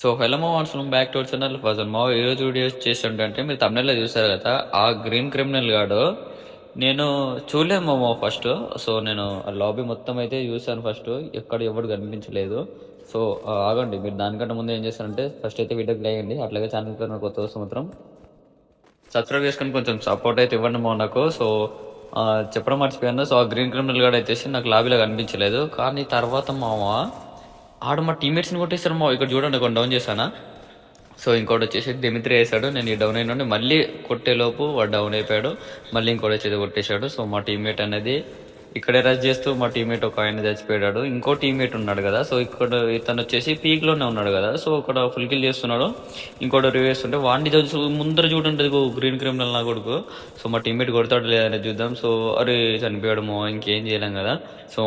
So hello మా what's back to channel. ఫజన్ మా ఈరోజు వీడియోస్ చేస్తుంటే మీరు తమిళలో చూసారు కదా ఆ గ్రీన్ క్రిమినల్ గాడు. నేను చూడలేము మా ఫస్ట్ సో నేను లాబీ మొత్తం అయితే చూసాను ఫస్ట్ ఎక్కడ ఎవడు కనిపించలేదు. సో ఆగండి మీరు దానికంటే ముందు ఏం చేస్తారంటే ఫస్ట్ అయితే వీడియోకి లేయండి అట్లాగే ఛానల్ పేరు కొత్త సంవత్సరం మాత్రం సబ్స్క్రైబ్ చేసుకొని కొంచెం సపోర్ట్ అయితే ఇవ్వండి మా నాకు. సో చెప్పడం మర్చిపోయాను. సో ఆ గ్రీన్ క్రిమినల్ గార్డ్ అయితే నాకు లాబీలో కనిపించలేదు. కానీ తర్వాత మామ ఆడు మా టీమేట్స్ని కొట్టేశారు మా ఇక్కడ చూడండి కొన్ని డౌన్ చేశానా? సో ఇంకోటి వచ్చేసి దిమిత్రి వేసాడు నేను ఈ డౌన్ అయినండి మళ్ళీ కొట్టేలోపు వాడు డౌన్ అయిపోయాడు మళ్ళీ ఇంకోటి వచ్చేది కొట్టేశాడు. సో మా టీమ్మేట్ అనేది ఇక్కడే రష్ చేస్తూ మా టీమ్మేట్ ఒక ఆయన చచ్చిపోయాడు. ఇంకో టీమ్మేట్ ఉన్నాడు కదా సో ఇక్కడ ఇతను వచ్చేసి పీక్లోనే ఉన్నాడు కదా సో ఇక్కడ ఫుల్ కిల్ చేస్తున్నాడు. ఇంకోటి రివ్యూస్ ఉంటే వాడిని చూసి ముందర చూడండి గ్రీన్ క్రిమినల్ నా కొడుకు. సో మా టీమ్మేట్ కొడతాడు లేదని చూద్దాం. సో అరే చనిపోయాడమో ఇంకేం చేయలేం కదా. సో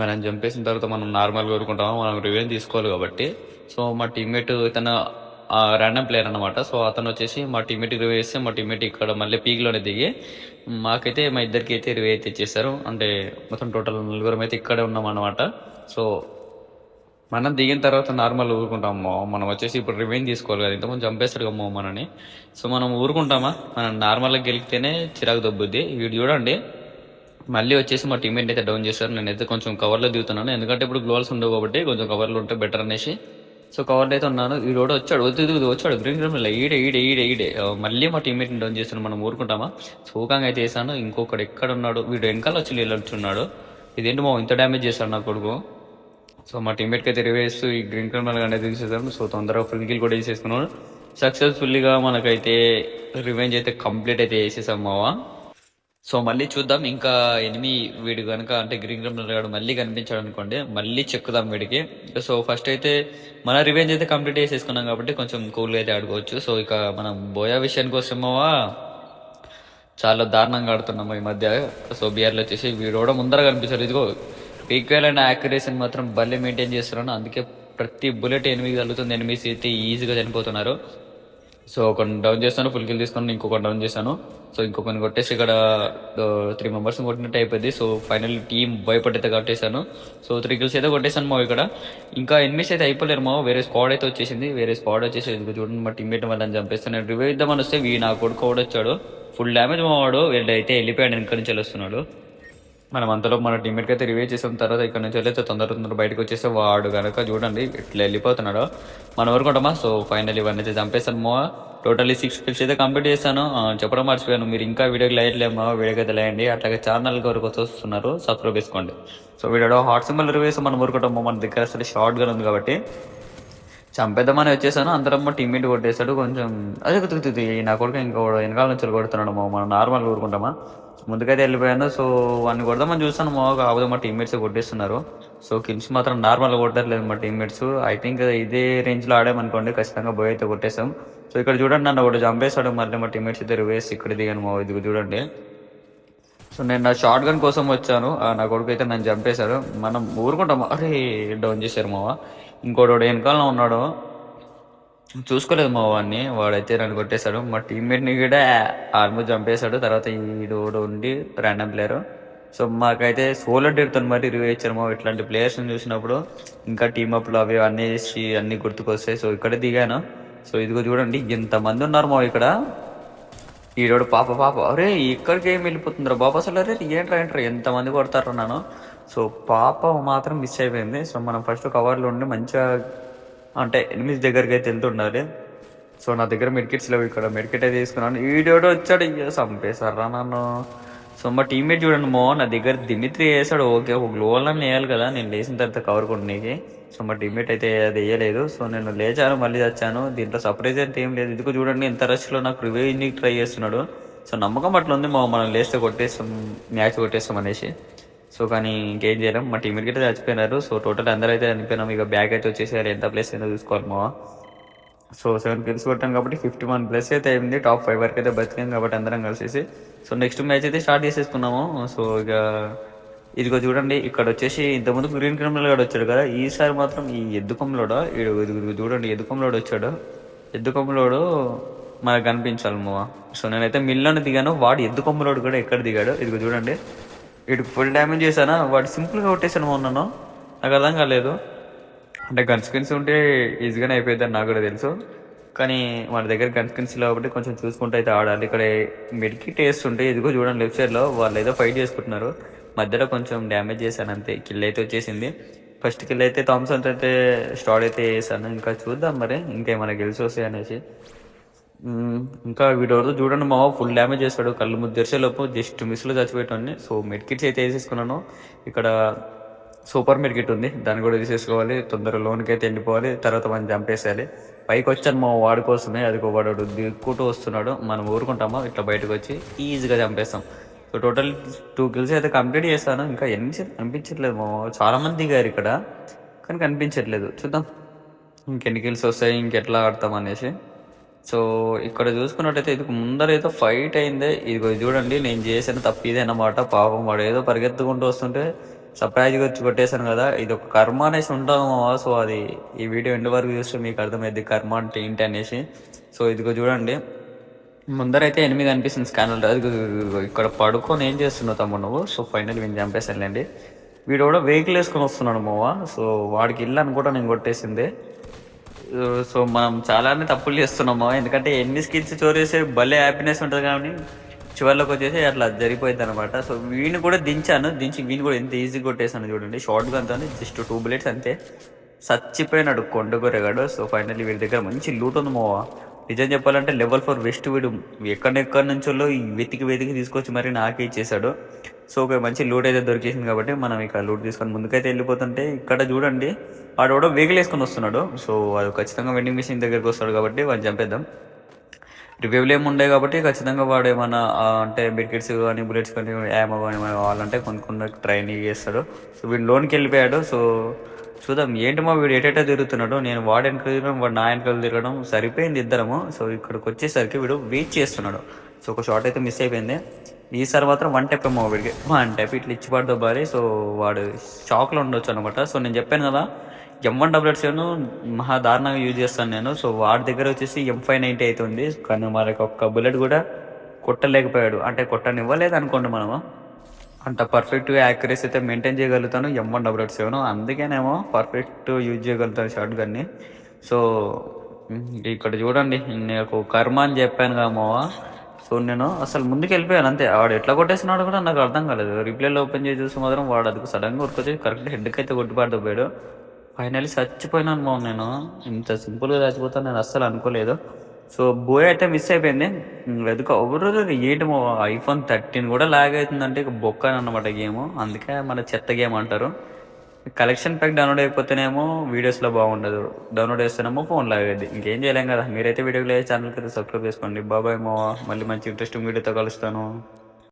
మనం చంపేసిన తర్వాత మనం నార్మల్గా కోరుకుంటాము మనం రివెంజ్ తీసుకోవాలి కాబట్టి. సో మా టీమ్మేట్ ఇతను ర్యాండమ్ ప్లేయర్ అనమాట సో అతను వచ్చేసి మా టీమ్మేట్ రివ్యూ చేస్తే మా టీమ్మేట్ ఇక్కడ మళ్ళీ పీక్లోనే దిగి మాకైతే మా ఇద్దరికి అయితే రివ్యూ అయితే ఇచ్చేసారు అంటే మొత్తం టోటల్ నలుగురం అయితే ఇక్కడే ఉన్నాం అనమాట సో మనం దిగిన తర్వాత నార్మల్ ఊరుకుంటాము మనం వచ్చేసి ఇప్పుడు రివెంజ్ తీసుకోవాలి కదా. ఇంతకుముందు చంపేస్తారు కమ్మో మనని. సో మనం ఊరుకుంటామా? మనం నార్మల్గా గెలిస్తేనే చిరాకు దొబ్బుద్ది. వీడు చూడండి. మళ్ళీ వచ్చేసి మా టీమేట్ అయితే డౌన్ చేశారు. నేనైతే కొంచెం కవర్లో దిగుతున్నాను. ఎందుకంటే ఇప్పుడు గ్లోవల్స్ ఉండవు కాబట్టి కొంచెం కవర్లో ఉంటే బెటర్ అనేసి. సో కవర్లో అయితే ఉన్నాను. ఈ రోడ్ వచ్చాడు. వద్దు వచ్చాడు. గ్రీన్ గ్రీన్ ఈడే ఈడే ఈడే ఈడే. మళ్ళీ మా టీమేట్ని డౌన్ చేశాను. మనం ఊరుకుంటామా? సోకంగా అయితే వేసాను ఇంకొకడు ఎక్కడ ఉన్నాడు? వీడు వెనకాల వచ్చి నిలబడుచున్నాడు ఇదేంటి మా ఇంత డ్యామేజ్ చేశాడు నా కొడుకు. సో మా టీమేట్కి అయితే రివేస్ ఈ గ్రీన్ క్రిమినల్ అనేది తీసేసాను సో తొందరగా ఫుల్ కిల్ కూడా వేసేసుకున్నాను సక్సెస్ఫుల్గా మనకైతే రివెంజ్ అయితే కంప్లీట్ అయితే వేసేసాం మావా. సో మళ్ళీ చూద్దాం. ఇంకా ఎనిమి వీడు కనుక అంటే గ్రీన్ క్రిమినల్ గాడు మళ్ళీ కనిపించాడు అనుకోండి మళ్ళీ చెక్కుదాం వీడికి. సో ఫస్ట్ అయితే మన రివెంజ్ అయితే కంప్లీట్ చేసేసుకున్నాం కాబట్టి కొంచెం కూల్గా అయితే ఆడుకోవచ్చు. సో ఇక మనం బోయా విషయానికి వస్తామోవా చాలా దారుణంగా ఆడుతున్నాము ఈ మధ్య. సో బీఆర్లో వచ్చేసి వీడు కూడా ముందర కనిపిస్తారు ఇదిగో ఈక్వల్ అండ్ యాక్యురేషన్ మాత్రం భలే మెయింటైన్ చేస్తున్నాను అందుకే ప్రతి బుల్లెట్ ఎనిమిది తగ్గుతుంది ఎనిమిది అయితే ఈజీగా చనిపోతున్నారు. సో కొన్ని డౌన్ చేస్తాను ఫుల్ కిల్ తీసుకొని ఇంకొక డౌన్ చేశాను సో ఇంకొకరిని కొట్టేసి ఇక్కడ త్రీ మెంబర్స్ కొట్టినట్టు అయిపోయింది. సో ఫైనల్ టీం భయపడితే కొట్టేశాను సో త్రీ కిల్స్ అయితే కొట్టేశాను మా ఇక్కడ. ఇంకా ఎనిమిస్ అయితే అయిపోలేరు మా వేరే స్క్వాడ్ అయితే వచ్చేసింది. వేరే స్క్వాడ్ వచ్చేసి చూడండి మా టీమ్మేట్ వాళ్ళని చంపేస్తాను. రివ్యూ ఇద్దామని వస్తే వీ నా కొడుకు కూడా వచ్చాడు ఫుల్ డ్యామేజ్ మా వాడు వీళ్ళు అయితే వెళ్ళిపోయాడు వెనక నుంచి వస్తున్నాడు మనం అంతలో మన టీమేట్కి అయితే రివ్యూ చేసిన తర్వాత ఇక్కడ నుంచి వెళ్ళైతే తొందర తొందర బయటకు వచ్చేస్తే వాడు కనుక చూడండి ఇట్లా వెళ్ళిపోతున్నాడు. మనం ఊరుకుంటామా సో ఫైనల్ ఇవన్నీ అయితే చంపేస్తాను టోటల్లీ సిక్స్ క్లిప్స్ అయితే కంప్లీట్ చేశాను. చెప్పడం మర్చిపోయాను. మీరు ఇంకా వీడియోకి లైట్లేమో వీడియోకి అయితే లేయండి అట్లాగే ఛానల్ వరకు వస్తున్నారు. సబ్స్క్రైబ్ చేసుకోండి. So video heart symbol reviews మనం ఊరుకుంటాము మన దగ్గర అసలు షార్ట్గా ఉంది కాబట్టి. చంపేద్దామని వచ్చేసాను. అందరం మా టీమ్మేట్ కొట్టేశాడు. కొంచెం అదే కుతుకుతుంది నా కొడుకు ఇంకా వెనకాల నుంచి కొడుతున్నాడు మా మనం నార్మల్ ఊరుకుంటామా? ముందుకైతే వెళ్ళిపోయాను. సో వాడిని కొడదామని చూస్తాను. మా కాకపోతే మా టీమ్మేట్స్ కొట్టేస్తున్నారు. సో కిల్స్ మాత్రం నార్మల్ కొట్టట్లేదు మా టీమ్మేట్స్ ఐ థింక్ ఇదే రేంజ్లో ఆడామనుకోండి ఖచ్చితంగా బోయ్ అయితే కొట్టేసాం సో ఇక్కడ చూడండి నన్ను ఒకటి చంపేశాడు. మళ్ళీ మా టీమ్మేట్స్ ఇద్దరు వేసి ఇక్కడ దిగాను మా ఇది చూడండి. సో నేను నా షార్ట్ గన్ కోసం వచ్చాను. ఆ, నా కొడుకు అయితే నన్ను చంపేశాడు. మనం ఊరుకుంటాం అరే డౌన్ చేశారు మావా? ఇంకోటి వెనకాల ఉన్నాడు. చూసుకోలేదు మా వాడిని. వాడైతే నన్ను కొట్టేశాడు. మా టీమ్మేట్ని కూడా ఆల్మోస్ట్ చంపేశాడు. తర్వాత ఈడోడు ఉండి ర్యాండమ్ ప్లేయర్ సో మాకైతే సోలో డేట్తో మరి రివ్యూ ఇచ్చారు మా ఇట్లాంటి ప్లేయర్స్ని చూసినప్పుడు ఇంకా టీమప్లు అప్లు అవి అన్నీ చేసి అన్నీ గుర్తుకొస్తాయి. సో ఇక్కడే దిగాను. సో ఇదిగో చూడండి ఎంతమంది ఉన్నారు మా ఇక్కడ. ఈరోడు పాప పాప. అరే ఇక్కడికి ఏం వెళ్ళిపోతుందిరా బాబు? అసలు అరే ఏంట్రా ఏంట్రా? ఎంతమంది కొడతారు నన్ను? సో పాప మాత్రం మిస్ అయిపోయింది. సో మనం ఫస్ట్ కవర్లో ఉండి మంచిగా అంటే ఎనిమిది దగ్గరికి అయితే వెళ్తుండాలి సో నా దగ్గర మెడికెట్స్ లేవు ఇక్కడ. మెడికెట్ అయితే తీసుకున్నాను. ఈడోడు వచ్చాడు. అయ్యో చంపేశారా నన్ను? సో మా టీమ్మేట్ చూడండి మో నా దగ్గర దిమిత్రి వేసాడు. ఓకే ఒక గ్లోవల్ వేయాలి కదా. నేను లేచిన తర్వాత కవర్ కొట్టడానికి సో మా డిమేట్ అయితే అది వేయలేదు. సో నేను లేచాను మళ్ళీ వచ్చాను. దీంట్లో సర్ప్రైజ్ అంటే ఏం లేదు. ఇదిగో చూడండి ఎంత రష్లో నాకు రివ్యూ ట్రై చేస్తున్నాడు. సో నమ్మకం అట్లా ఉంది మా మనం లేస్తే కొట్టేస్తాం మ్యాచ్ కొట్టేస్తాం అనేసి. సో కానీ ఇంకేం చేయలేం. మా టీమ్మేట్ అయితే చచ్చిపోయినారు. సో టోటల్ అందరూ అయితే చనిపోయినాం. ఇక బ్యాగ్ అయితే వచ్చేసారు. ఎంత ప్లేస్ అయిందో చూసుకోవాలి మా సో సెవెన్ కిల్స్ కొట్టాం కాబట్టి ఫిఫ్టీ వన్ ప్లస్ అయితే అయింది. టాప్ ఫైవ్ వరకు అయితే బతికాం కాబట్టి అందరం కలిసేసి. సో నెక్స్ట్ మ్యాచ్ అయితే స్టార్ట్ చేసేసుకున్నాము. సో ఇక ఇదిగో చూడండి ఇక్కడ వచ్చేసి ఇంతకుముందు గ్రీన్ క్రిమినల్ గాడు వచ్చాడు కదా ఈసారి మాత్రం ఈ ఎద్దుకంలోడో ఇడు ఇదిగో చూడండి ఎద్దుకంలోడు వచ్చాడు. ఎద్దుకంలోడు మనకు కనిపించాలి మావా. సో నేనైతే మిల్లోనే దిగాను వాడు ఎద్దుకొమ్మలోడు కూడా ఎక్కడ దిగాడు? ఇదిగో చూడండి. వీడికి ఫుల్ డ్యామేజ్ చేశానా? వాడు సింపుల్గా కొట్టేసాను ఉన్నాను నాకు అర్థం కాలేదు. అంటే గన్ స్కిన్స్ ఉంటే ఈజీగానే అయిపోయిందని నాకు కూడా తెలుసు. కానీ మన దగ్గర గన్ స్కిన్స్ కాబట్టి కొంచెం చూసుకుంటూ అయితే ఆడాలి. ఇక్కడ మెడికి టేస్ట్ ఉంటే ఇదిగో చూడండి లెఫ్ట్ సైడ్లో వాళ్ళు ఏదో ఫైట్ చేసుకుంటున్నారు. మధ్యలో కొంచెం డ్యామేజ్ చేశాను అంతే కిల్ అయితే వచ్చేసింది. ఫస్ట్ కిల్ అయితే థామ్సన్ అయితే స్టార్ట్ అయితే చేశాను ఇంకా చూద్దాం మరి ఇంకేమైనా గెలిచి వస్తాయి అనేసి. ఇంకా వీడెవరితో చూడండి మా ఫుల్ డ్యామేజ్ చేస్తాడు. కళ్ళు ముద్దు లోపు జస్ట్ మిస్లో చచ్చిపోయాన్ని సో మెడ్కిట్స్ అయితే వేసేసుకున్నాను. ఇక్కడ సూపర్ మెడికిట్ ఉంది. దాన్ని కూడా తీసేసుకోవాలి. తొందరగా లోన్కి అయితే వెళ్ళిపోవాలి. తర్వాత మనం చంపేసేయాలి పైకి వచ్చాను మా వాడి కోసమే. అది వాడు దిక్కుంటూ వస్తున్నాడు. మనం ఊరుకుంటామా? ఇట్లా బయటకు వచ్చి ఈజీగా చంపేస్తాం సో టోటల్ టూ కిల్స్ అయితే కంప్లీట్ చేస్తాను ఇంకా ఎన్ని కనిపించట్లేదు మా చాలా మంది దిగారు ఇక్కడ కానీ కనిపించట్లేదు. చూద్దాం. ఇంకెన్ని కిల్స్ వస్తాయి ఇంకెట్లా ఆడతాం అనేసి. సో ఇక్కడ చూసుకున్నట్టయితే ఇది ముందర ఏదో ఫైట్ అయిందే. ఇది చూడండి నేను చేసిన తప్పు ఇదే అన్నమాట పాపం వాడు ఏదో పరిగెత్తుకుంటూ వస్తుంటే సర్ప్రైజ్గా వచ్చి కొట్టేశాను కదా. ఇది ఒక కర్మ అనేసి ఉంటామా సో అది ఈ వీడియో ఎండ్ వరకు చూస్తే మీకు అర్థమైంది కర్మ అంటే ఏంటి అనేసి. సో ఇదిగో చూడండి. ముందరైతే ఎనిమిది అనిపిస్తుంది స్కానర్ ఇక్కడ పడుకొని ఏం చేస్తున్నావు తమ్ముడు నువ్వు? సో ఫైనల్ వీని చంపేసానులేండి వీడు కూడా వెహికల్ వేసుకొని వస్తున్నాడు మావా. సో వాడికి ఇల్లు అనుకుంటా నేను కొట్టేసింది. సో మనం చాలానే తప్పులు చేస్తున్నాము ఎందుకంటే ఎన్ని స్కిల్స్ చోరేసే భలే హ్యాపీనెస్ ఉంటుంది కానీ చివరిలోకి వచ్చేసి అట్లా జరిగిపోయింది అనమాట సో వీని కూడా దించాను. దించి వీని కూడా ఎంత ఈజీ కొట్టేసాను చూడండి. షార్ట్ గన్తో జస్ట్ టూ బుల్లెట్స్ అంతే. చచ్చిపోయినాడు కొండగొరగాడు సో ఫైనల్లీ వీడి దగ్గర మంచి లూట్ ఉంది మోవా. నిజం చెప్పాలంటే లెవెల్ ఫోర్ వెస్ట్ వీడు. ఎక్కడెక్కడి నుంచో ఈ వెతికి వెతికి తీసుకొచ్చి మరి నాకే ఇచ్చేసాడు సో ఒక మంచి లూట్ అయితే దొరికేసింది కాబట్టి మనం ఇక లూట్ తీసుకొని ముందుకైతే వెళ్ళిపోతుంటే ఇక్కడ చూడండి వాడు కూడా వెహికల్ వేసుకొని వస్తున్నాడు. సో వాడు ఖచ్చితంగా వెండింగ్ మిషన్ దగ్గరికి వస్తాడు కాబట్టి వాడు చంపేద్దాం. రివ్యూలు ఏమి ఉండే కాబట్టి ఖచ్చితంగా వాడు ఏమైనా అంటే బిడ్కిట్స్ కానీ బుల్లెట్స్ కానీ యామో కానీ ఏమైనా కావాలంటే కొనుక్కున్న ట్రైనింగ్ చేస్తాడు. సో వీడు లోన్కి వెళ్ళిపోయాడు. సో చూద్దాం ఏంటి మా వీడు ఎటేటా తిరుగుతున్నాడు? నేను వాడు వెనక తిరగడం వాడు నా వెనకలు తిరగడం సరిపోయింది ఇద్దరము. సో ఇక్కడికి వచ్చేసరికి వీడు వెయిట్ చేస్తున్నాడు. సో ఒక షాట్ అయితే మిస్ అయిపోయింది. ఈసారి మాత్రం వన్ టైప్ ఏమో వీడికి. వన్ టైప్ ఇట్లా ఇచ్చి పడుతూ బారి సో వాడు షాక్లో ఉండొచ్చు అనమాట. సో నేను చెప్పాను కదా ఎం వన్ డబ్ల్యూట్ సెవెన్ మహా దారుణంగా యూజ్ చేస్తాను నేను. సో వాడి దగ్గర వచ్చేసి ఎం ఫైవ్ నైంటీ అవుతుంది కానీ మనకి ఒక్క బుల్లెట్ కూడా కొట్టలేకపోయాడు. అంటే కొట్టనివ్వలేదు అనుకోండి మనము. అంత పర్ఫెక్ట్గా యాక్యురసీ అయితే మెయింటైన్ చేయగలుగుతాను M one double eight seven అందుకేనేమో పర్ఫెక్ట్ యూజ్ చేయగలుగుతాను షార్ట్ గన్ని సో ఇక్కడ చూడండి. నాకు కర్మ అని చెప్పాను కామోవా సో నేను అసలు ముందుకు వెళ్ళిపోయాను అంతే. వాడు ఎట్లా కొట్టేసినాడు కూడా నాకు అర్థం కాలేదు. రిప్లేలో ఓపెన్ చేసి చూసి మాత్రం వాడు అది సడన్గా కొట్టుకొచ్చి కరెక్ట్ హెడ్కి అయితే కొట్టుబాటు పోయాడు ఫైనలీ చచ్చిపోయినాను మా నేను. ఇంత సింపుల్గా చచ్చిపోతాను నేను అస్సలు అనుకోలేదు. సో బోయ్ అయితే మిస్ అయిపోయింది. వెతుక. ఎవరు ఏంటి మా ఐఫోన్ థర్టీన్ కూడా లాగ్ అవుతుందంటే ఇక బొక్క అనమాట గేమ్. అందుకే మన చెత్త గేమ్ అంటారు. కలెక్షన్ ప్యాక్ డౌన్లోడ్ అయిపోతేనేమో వీడియోస్లో బాగుండదు. డౌన్లోడ్ చేస్తేనేమో ఫోన్ లాగేది ఇంకేం చేయలేం కదా. మీరైతే వీడియోకి లేదు ఛానల్కి అయితే సబ్స్క్రైబ్ చేసుకోండి. బాబాయ్ మో మళ్ళీ మంచి ఇంట్రెస్టింగ్ వీడియోతో కలుస్తాను.